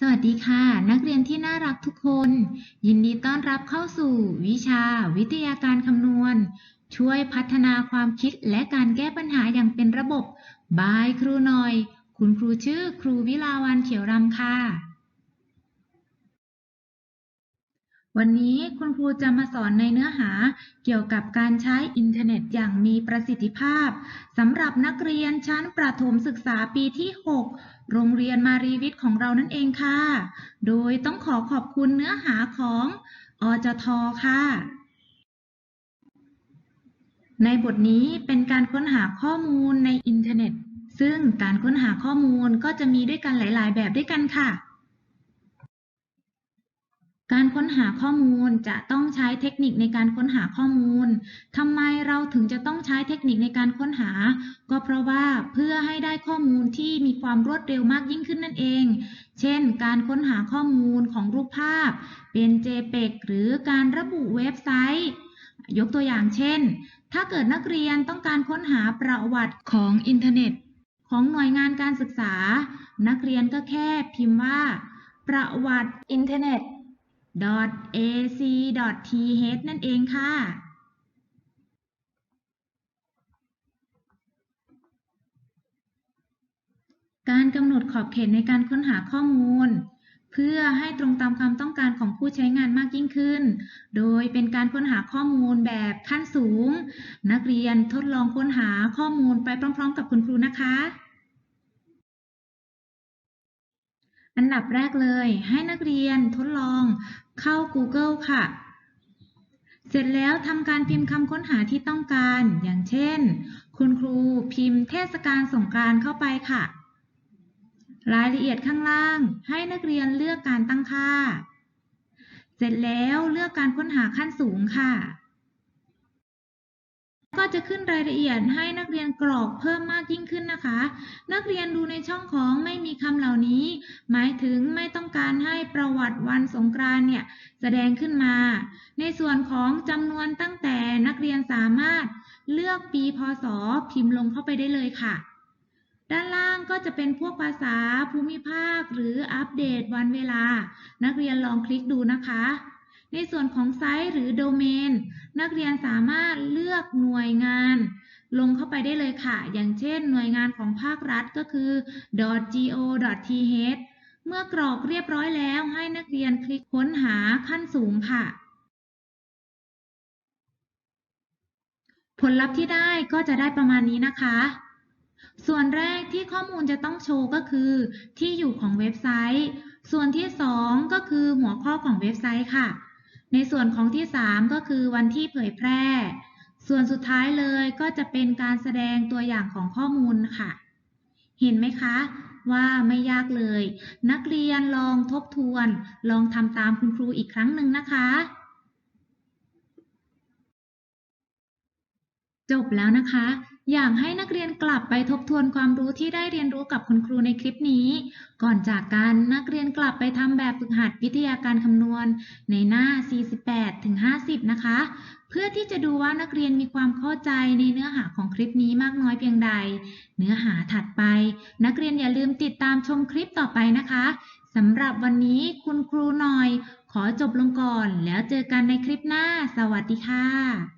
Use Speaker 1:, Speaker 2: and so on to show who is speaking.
Speaker 1: สวัสดีค่ะ นักเรียนที่น่ารักทุกคน ยินดีต้อนรับเข้าสู่ วิชา วิทยาการคำนวณ ช่วยพัฒนาความคิดและการแก้ปัญหาอย่างเป็นระบบบายครูหน่อย คุณครูชื่อครูวิลาวันเขียวรำค่ะ วันนี้คุณครูจะมาสอนในเนื้อหาเกี่ยวกับการใช้อินเทอร์เน็ตอย่างมีประสิทธิภาพสำหรับนักเรียนชั้นประถมศึกษาปีที่ 6 โรงเรียนมารีวิทย์ของเรานั่นเองค่ะ โดยต้องขอขอบคุณเนื้อหาของอจทค่ะ ในบทนี้เป็นการค้นหาข้อมูลในอินเทอร์เน็ต ซึ่งการค้นหาข้อมูลก็จะมีด้วยกันหลาย ๆ แบบด้วยกันค่ะ การค้นหาข้อมูลจะต้องใช้เทคนิคในการค้นหาข้อมูลทำไมเราถึงจะต้องใช้เทคนิคในการค้นหา ก็เพราะว่าเพื่อให้ได้ข้อมูลที่มีความรวดเร็วมากยิ่งขึ้นนั่นเอง เช่น การค้นหาข้อมูลของรูปภาพ เป็น JPEG หรือการระบุเว็บไซต์ ยกตัวอย่างเช่น ถ้าเกิดนักเรียนต้องการค้นหาประวัติของอินเทอร์เน็ต ของหน่วยงานการศึกษา นักเรียนก็แค่พิมพ์ว่า ประวัติอินเทอร์เน็ต .ac.th นั่นเองค่ะการกำหนดขอบเขตในการค้นหาข้อมูล เพื่อให้ตรงตามความต้องการของผู้ใช้งานมากยิ่งขึ้น โดยเป็นการค้นหาข้อมูลแบบขั้นสูง นักเรียนทดลองค้นหาข้อมูลไปพร้อม ๆ กับคุณครูนะคะ อันดับแรกเลย ให้นักเรียนทดลองเข้า Google ค่ะ เสร็จแล้วทำการพิมพ์คำค้นหาที่ต้องการ อย่างเช่น คุณครูพิมพ์เทศกาลสงกานต์เข้าไปค่ะ รายละเอียดข้างล่าง ให้นักเรียนเลือกการตั้งค่า เสร็จแล้วเลือกการค้นหาขั้นสูงค่ะ ก็จะขึ้นรายละเอียดให้นักเรียนกรอกเพิ่มมากยิ่งขึ้นนะคะ นักเรียนดูในช่องของไม่มีคำเหล่านี้ หมายถึงไม่ต้องการให้ประวัติวันสงกรานต์เนี่ยแสดงขึ้นมา ในส่วนของจำนวนตั้งแต่นักเรียนสามารถเลือกปีพศพิมพ์ลงเข้าไปได้เลยค่ะ ด้านล่างก็จะเป็นพวกภาษาภูมิภาค หรืออัปเดตวันเวลา นักเรียนลองคลิกดูนะคะ ในส่วนของไซต์หรือโดเมน นักเรียนสามารถเลือกหน่วยงาน ลงเข้าไปได้เลยค่ะ อย่างเช่น หน่วยงานของภาครัฐก็คือ .go.th เมื่อกรอกเรียบร้อยแล้วให้นักเรียนคลิกค้นหาขั้นสูงค่ะ ผลลัพธ์ที่ได้ก็จะได้ประมาณนี้นะคะ ส่วนแรกที่ข้อมูลจะต้องโชว์ก็คือ ที่อยู่ของเว็บไซต์ ส่วนที่ 2 ก็คือหัวข้อของเว็บไซต์ค่ะ ในส่วนของที่ 3 ก็คือวันที่เผยแพร่ ส่วนสุดท้ายเลยก็จะเป็นการแสดงตัวอย่างของข้อมูลค่ะ เห็นไหมคะว่าไม่ยากเลย นักเรียนลองทบทวน ลองทำตามคุณครูอีกครั้งหนึ่งนะคะ จบแล้วนะคะ อยากให้นักเรียนกลับไปทบทวนความรู้ที่ได้เรียนรู้กับคุณครูในคลิปนี้ ก่อนจากกันนักเรียนกลับไปทำแบบฝึกหัดวิทยาการคำนวณ ในหน้า 48ถึง50นะคะ เพื่อที่จะดูว่านักเรียนมีความเข้าใจในเนื้อหาของคลิปนี้มากน้อยเพียงใด เนื้อหาถัดไป นักเรียนอย่าลืมติดตามชมคลิปต่อไปนะคะสำหรับวันนี้คุณครูหน่อย ขอจบลงก่อน แล้วเจอกันในคลิปหน้า สวัสดีค่ะ